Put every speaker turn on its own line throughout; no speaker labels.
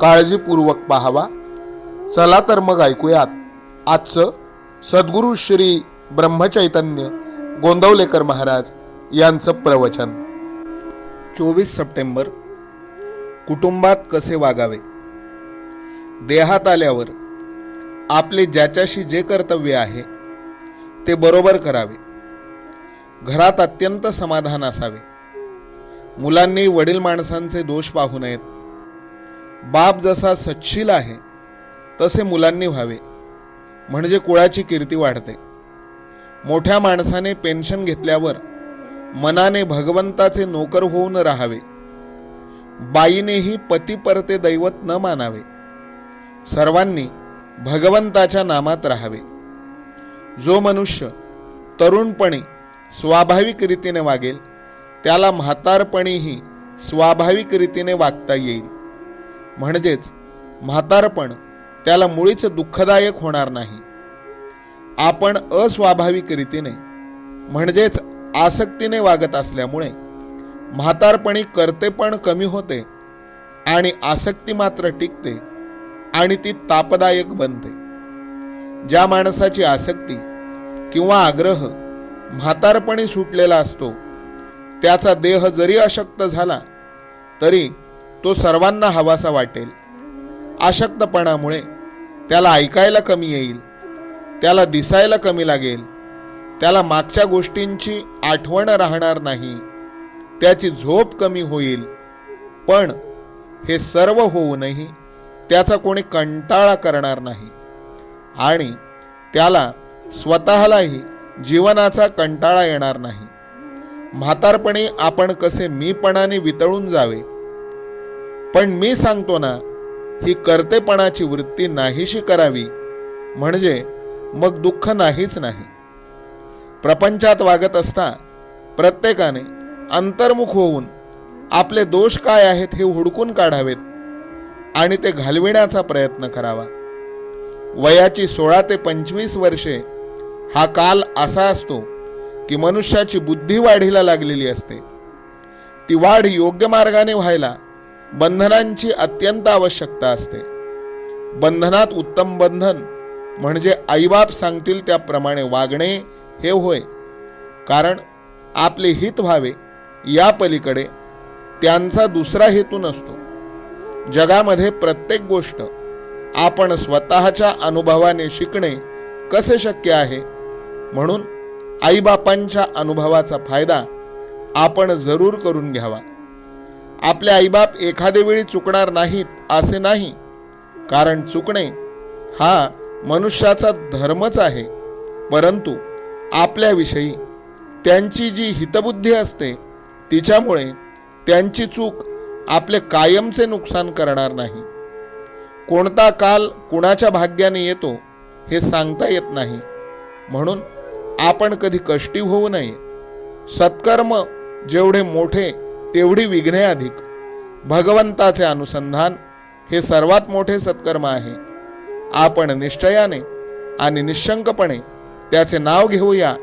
काळजीपूर्वक पाहावा. चला तर मग ऐकूयात. आजचं सद्गुरू श्री ब्रह्मचैतन्य गोंदवलेकर महाराज यांचं प्रवचन. चोवीस सप्टेंबर. कुटुंबात कसे वागावे? देहात आल्यावर आपले ज्याच्याशी जे कर्तव्य आहे ते बरोबर करावे. घरात अत्यंत समाधान असावे. मुलांनी वडील माणसांचे दोष पाहू नयेत. बाप जसा सच्छील आहे तसे मुलांनी व्हावे. म्हणजे कुळाची कीर्ती वाढते. मोठ्या माणसाने पेन्शन घेतल्यावर मनाने भगवंताचे नोकर होऊन राहावे. बाईनेही पती परते दैवत न मानावे. सर्वांनी भगवंताच्या नामात राहावे. जो मनुष्य तरुणपणी स्वाभाविक रीतीने वागेल त्याला म्हातारपणीही स्वाभाविक रीतीने वागता येईल. म्हणजेच म्हातारपण त्याला मुळीच दुःखदायक होणार नाही. आपण अस्वाभाविक रीतीने म्हणजेच आसक्तीने वागत असल्यामुळे म्हातारपणी कर्तेपण कमी होते आणि आसक्ती मात्र टिकते आणि ती तापदायक बनते. ज्या माणसाची आसक्ती किंवा आग्रह म्हातारपणी सुटलेला असतो त्याचा देह जरी अशक्त झाला तरी तो सर्वांना हवासा वाटेल. अशक्तपणामुळे त्याला ऐकायला कमी येईल. त्याला दिसायला कमी लागेल. त्याला मागच्या गोष्टींची आठवण राहणार नाही. त्याची झोप कमी होईल. पण हे सर्व होऊनही त्याचा कोणी कंटाळा करणार नाही. आणि त्याला स्वतःलाही जीवनाचा कंटाळा येणार नाही. म्हातारपणी आपण कसे मीपणाने वितळून जावे पण मी सांगतो ना ही कर्तेपणाची वृत्ती नाहीशी करावी. म्हणजे मग दुःख नाहीच नाही. प्रपंचात वागत असता प्रत्येकाने अंतर्मुख होऊन आपले दोष काय आहेत हे हुडकून काढावेत आणि ते घालविण्याचा प्रयत्न करावा. वयाची सोळा ते पंचवीस वर्षे हा काल असा असतो की मनुष्याची बुद्धी वाढीला लागलेली असते. ती वाढ योग्य मार्गाने व्हायला बंधनांची अत्यंत आवश्यकता असते. बंधनात उत्तम बंधन म्हणजे आईबाप सांगतील त्याप्रमाणे वागणे हे होय. कारण आपले हित व्हावे या पलीकडे त्यांचा दुसरा हेतू नसतो. जगामध्ये प्रत्येक गोष्ट आपण स्वतःच्या अनुभवाने शिकणे कसे शक्य आहे? म्हणून आईबापांच्या अनुभवाचा फायदा आपण जरूर करून घ्यावा. आपले आईबाप एखाद्या वेळी चुकणार नाहीत असे नाही. कारण चुकणे हा मनुष्याचा धर्मच आहे. परंतु आपल्याविषयी त्यांची जी हितबुद्धी असते तिच्यामुळे त्यांची चूक आपले कायमचे नुकसान करणार नाही. कोणता काल कुणाच्या भाग्याने येतो हे सांगता येत नाही. म्हणून आपण कधी कष्टी होऊ नये. सत्कर्म जेवढे मोठे तेवढी विघ्ने अधिक. भगवंताचे अनुसंधान हे सर्वात मोठे सत्कर्म आहे. आपण निश्चयाने आणि निशंकपणे त्याचे नाव घेऊया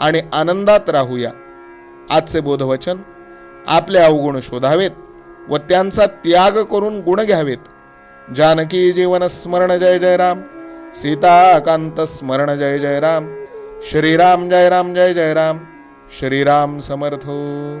आणि आनंदात राहूया. आजचे बोधवचन आपले अवगुण शोधावेत व त्यांचा त्याग करून गुण घ्यावेत. जानकी जीवन स्मरण जय जय राम. सीताकांत स्मरण जय जय राम. श्रीराम जय राम जय जय राम. श्रीराम समर्थो हो.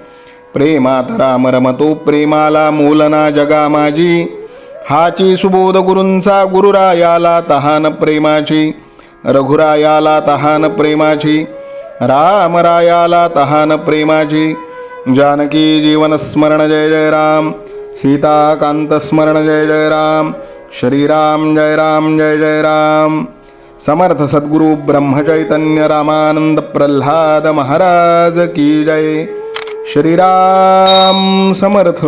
प्रेमात राम रमतो प्रेमाला मोलना जगा माझी. हाची सुबोध गुरूंचा गुरुरायाला तहान प्रेमाची. रघुरायाला तहान प्रेमाची. रामरायाला तहान प्रेमाची. जानकी जीवन स्मरण जय जय राम. सीताकांत स्मरण जय जय राम. श्रीराम जय राम जय जय राम. समर्थ सद्गुरु ब्रह्मचैतन्य रामानंद प्रल्हाद महाराज की जय. श्रीराम समर्थ।